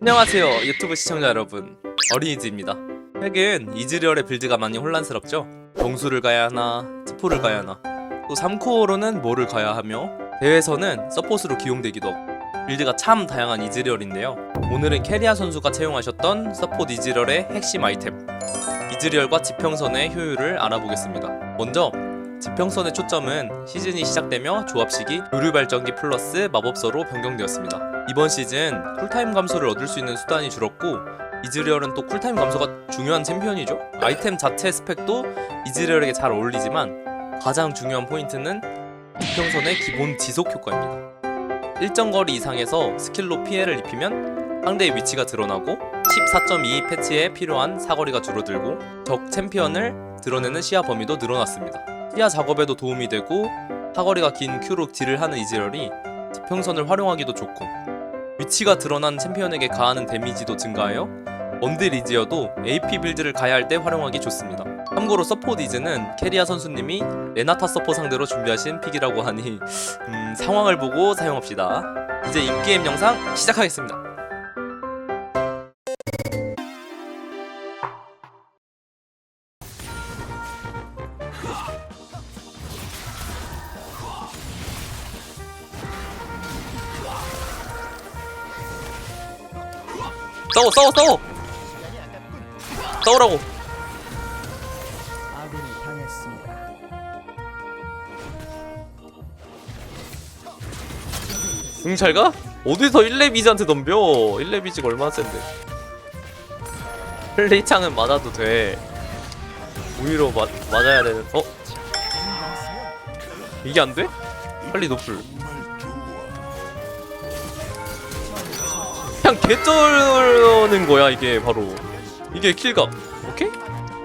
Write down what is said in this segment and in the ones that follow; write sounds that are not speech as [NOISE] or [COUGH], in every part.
안녕하세요 유튜브 시청자 여러분. 어린이즈입니다. 최근 이즈리얼의 빌드가 많이 혼란스럽죠? 동수를 가야 하나 스포를 가야 하나. 또 3코어로는 뭐를 가야 하며 대회에서는 서폿으로 기용되기도 하고. 빌드가 참 다양한 이즈리얼인데요. 오늘은 캐리아 선수가 채용하셨던 서폿 이즈리얼의 핵심 아이템. 이즈리얼과 지평선의 효율을 알아보겠습니다. 먼저 지평선의 초점은 시즌이 시작되며 조합식이 교류 발전기 플러스 마법서로 변경되었습니다. 이번 시즌 쿨타임 감소를 얻을 수 있는 수단이 줄었고 이즈리얼은 또 쿨타임 감소가 중요한 챔피언이죠. 아이템 자체 스펙도 이즈리얼에게 잘 어울리지만 가장 중요한 포인트는 지평선의 기본 지속 효과입니다. 일정 거리 이상에서 스킬로 피해를 입히면 상대의 위치가 드러나고 14.2 패치에 필요한 사거리가 줄어들고 적 챔피언을 드러내는 시야 범위도 늘어났습니다. 시야 작업에도 도움이 되고 사거리가 긴 큐로 딜을 하는 이즈리얼이 지평선을 활용하기도 좋고 위치가 드러난 챔피언에게 가하는 데미지도 증가하여 원딜 리지어도 AP 빌드를 가야 할 때 활용하기 좋습니다. 참고로 서포 디즈는 캐리아 선수님이 레나타 서포 상대로 준비하신 픽이라고 하니 음, 상황을 보고 사용합시다. 이제 인게임 영상 시작하겠습니다. 싸워 싸워 싸워 싸우라고 아군이 당했습니다. 응 잘가? 어디서 1레비즈한테 덤벼 1레비즈가 얼마나 센데 플레이창은 맞아도 돼 우위로 맞, 맞아야 되는 어? 이게 안 돼? 빨리 노플 그냥 개쩌는 거야 이게 바로. 이게 킬각. 오케이?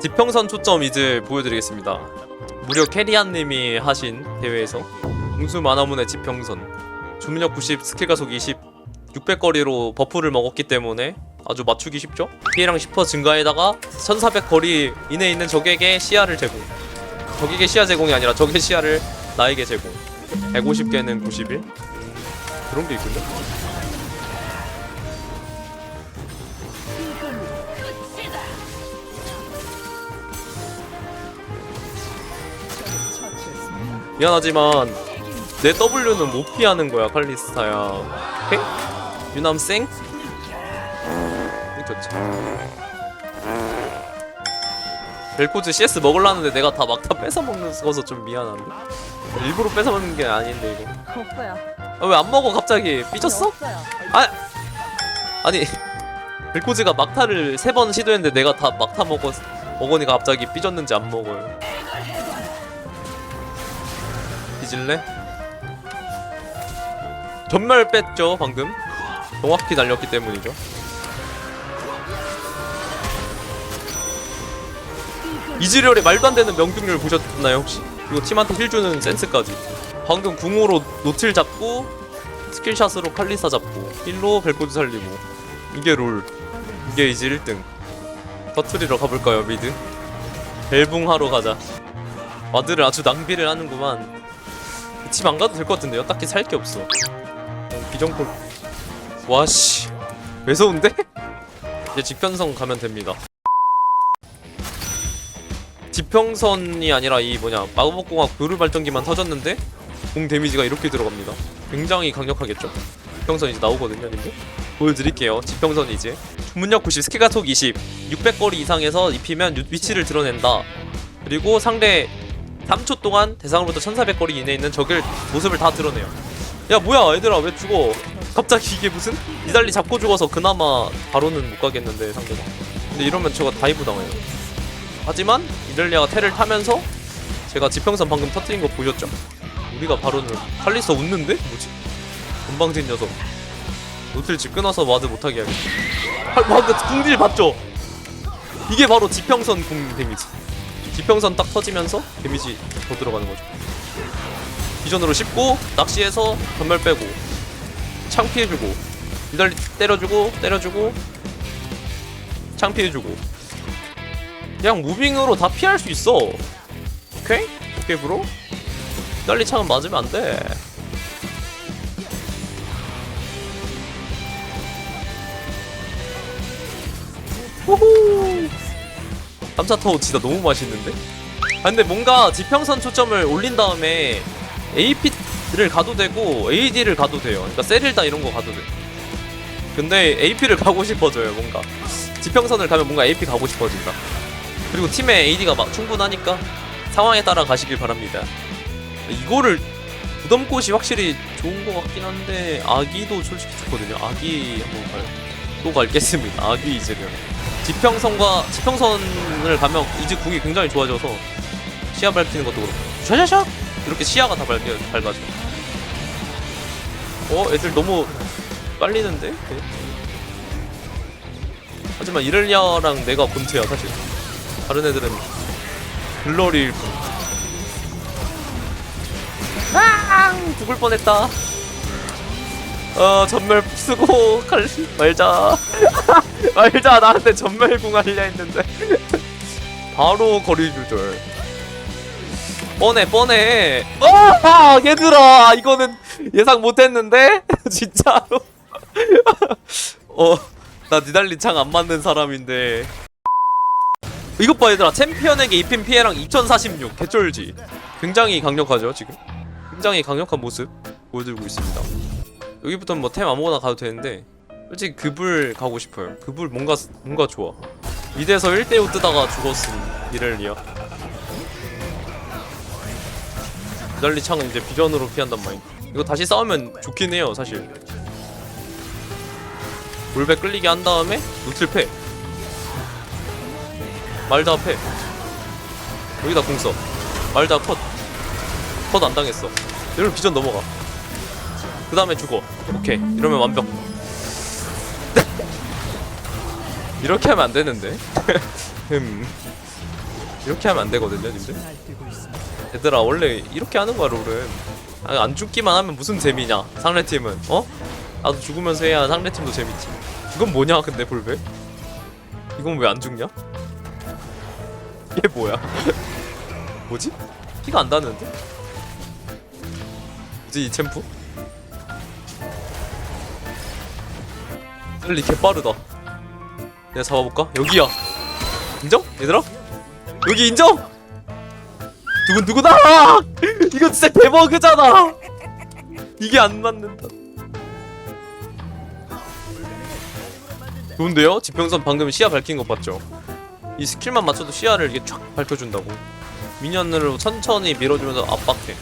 지평선 초점 이제 보여드리겠습니다. 무려 캐리안님이 하신 대회에서 공수 만화문의 지평선. 주문력 90, 스킬 가속 20, 600거리로 버프를 먹었기 때문에 아주 맞추기 쉽죠? 피해량 10% 증가에다가 1400 거리 이내에 있는 적에게 시야를 제공. 적에게 시야 제공이 아니라 적의 시야를 나에게 제공. 150개는 91? 그런 게 있군요 미안하지만 내 W는 못 피하는 거야 칼리스타야 오케이? 유남 쌩? 좋지 벨코즈 CS 먹으려는데 내가 다 막 다 뺏어먹어서 좀 미안한데 일부러 뺏어먹는 게 아닌데 이거 없어요. 아, 왜 안 먹어 갑자기 삐졌어? 없어요. 아 아니 벨코즈가 막타를 세 번 시도했는데 내가 다 막타 먹었 먹으니까 갑자기 삐졌는지 안 먹어요 뒤질래? 전멸 뺐죠 방금? 정확히 날렸기 때문이죠. 이즈리얼의 말도 안 되는 명중률 보셨나요 혹시? 이거 팀한테 힐 주는 센스까지. 방금 궁으로 노틸 잡고 스킬샷으로 칼리사 잡고 힐로 벨코드 살리고. 이게 롤. 이게 이제 1등. 터트리러 가볼까요 미드? 벨붕 하러 가자. 와드를 아주 낭비를 하는구만 집 안 가도 될 것 같은데요? 딱히 살 게 없어. 비정콜 와씨. 매서운데? [LAUGHS] 이제 지평선 가면 됩니다. 지평선이 아니라 이 뭐냐 마법공학 교류 발전기만 터졌는데 공 데미지가 이렇게 들어갑니다. 굉장히 강력하겠죠? 지평선 이제 나오거든요 님들. 보여드릴게요. 지평선 이제. 주문력 90 스킬 가속 20 600거리 이상에서 입히면 유- 위치를 드러낸다. 그리고 상대 3초 동안 대상으로부터 1400거리 이내에 있는 적을 모습을 다 드러내요 야 뭐야 얘들아 왜 죽어 갑자기 이게 무슨 니달리 잡고 죽어서 그나마 바로는 못 가겠는데 상대가 근데 이러면 저거 다이브 당해요 하지만 이달리아가 테를 타면서 제가 지평선 방금 터트린 거 보셨죠? 우리가 바로는 칼리스 웃는데? 뭐지? 건방진 녀석 집 끊어서 와드 못하게 해야겠다 아, 방금 궁딜 봤죠? 이게 바로 지평선 궁 데미지 지평선 딱 터지면서 데미지 더 들어가는 거죠. 기존으로 씹고 낚시해서 전멸 빼고 창 피해주고 이달리 때려주고 때려주고 창 피해주고. 그냥 무빙으로 다 피할 수 있어. 오케이? 오케이 브로? 이달리 창은 맞으면 안 돼. 호호 감자타오 진짜 너무 맛있는데? 아 근데 뭔가 지평선 초점을 올린 다음에 AP를 가도 되고 AD를 가도 돼요. 그러니까 세릴다 이런 거 가도 돼 근데 AP를 가고 싶어져요 뭔가. 지평선을 가면 뭔가 AP 가고 싶어진다. 그리고 팀에 AD가 막 충분하니까 상황에 따라 가시길 바랍니다. 이거를 부담꽃이 확실히 좋은 것 같긴 한데 아기도 솔직히 좋거든요. 아기 한번 가요. 또 갈겠습니다. 아기 이즈를 지평선과 지평선을 가면 이즈 궁이 굉장히 좋아져서 시야 밝히는 것도 그렇고. 샤샤샥 이렇게 시야가 다 밝게 밝아져. 어 애들 너무 빨리는데? 네. 하지만 이럴리아랑 내가 본체야 사실. 다른 애들은 글로리일 뿐. 아! 죽을 뻔했다. 어 전멸 쓰고 [LAUGHS] 갈 말자 [LAUGHS] 말자 나한테 전멸궁 하려 했는데. 바로 거리 조절. 뻔해 뻔해. 어 얘들아 이거는 예상 못했는데? [LAUGHS] 진짜로? [LAUGHS] 어나 니달리 창 안 맞는 사람인데. 이것 봐 얘들아. 챔피언에게 입힌 피해랑 2046 개쩔지. 굉장히 강력하죠 지금? 굉장히 강력한 모습 보여주고 있습니다. 여기부터는 뭐 템 아무거나 가도 되는데 솔직히 급을 가고 싶어요. 급을 뭔가 뭔가 좋아. 미드에서 1대5 뜨다가 죽었음 이럴리야 니달리 창은 이제 비전으로 피한단 말이야 이거 다시 싸우면 좋긴 해요 사실. 볼백 끌리게 한 다음에 노틀 패. 말다 패. 여기다 공 써. 말다 컷 컷 안 당했어. 이러면 비전 넘어가. 그 다음에 죽어. 오케이. 이러면 완벽 이렇게 하면 안 되는데 [LAUGHS] 음 이렇게 하면 안 되거든요 님들 얘들아 원래 이렇게 하는 거야 롤은 아, 안 죽기만 하면 무슨 재미냐 상대팀은 어? 나도 죽으면서 해야 상대팀도 재밌지 이건 뭐냐 근데 볼베 이건 왜 안 죽냐? [LAUGHS] 얘 뭐야 [LAUGHS] 뭐지? 피가 안 닿는데? 뭐지 이 챔프? 빨리 개빠르다 내가 잡아볼까? 여기야 인정? 얘들아? 여기 인정? 두근두근아! [LAUGHS] 이거 진짜 대버그잖아! 이게 안 맞는다 좋은데요? 지평선 방금 시야 밝힌 거 봤죠? 이 스킬만 맞춰도 시야를 이게 쫙 밝혀준다고 미니언으로 천천히 밀어주면서 압박해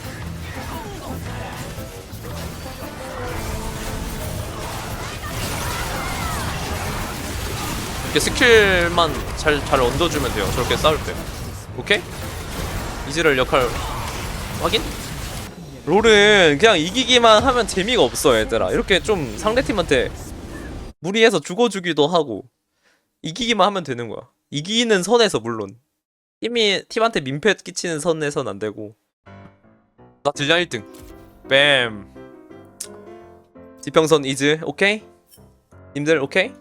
이렇게 스킬만 잘, 잘 얹어주면 돼요 저렇게 싸울 때 오케이? 이즈럴 역할 확인? 롤은 그냥 이기기만 하면 재미가 없어 얘들아 이렇게 좀 상대팀한테 무리해서 죽어주기도 하고 이기기만 하면 되는 거야 이기는 선에서 물론 팀이 팀한테 민폐 끼치는 선에선 안 되고 나 딜량 1등 뱀 지평선 이즈 오케이? 님들 오케이?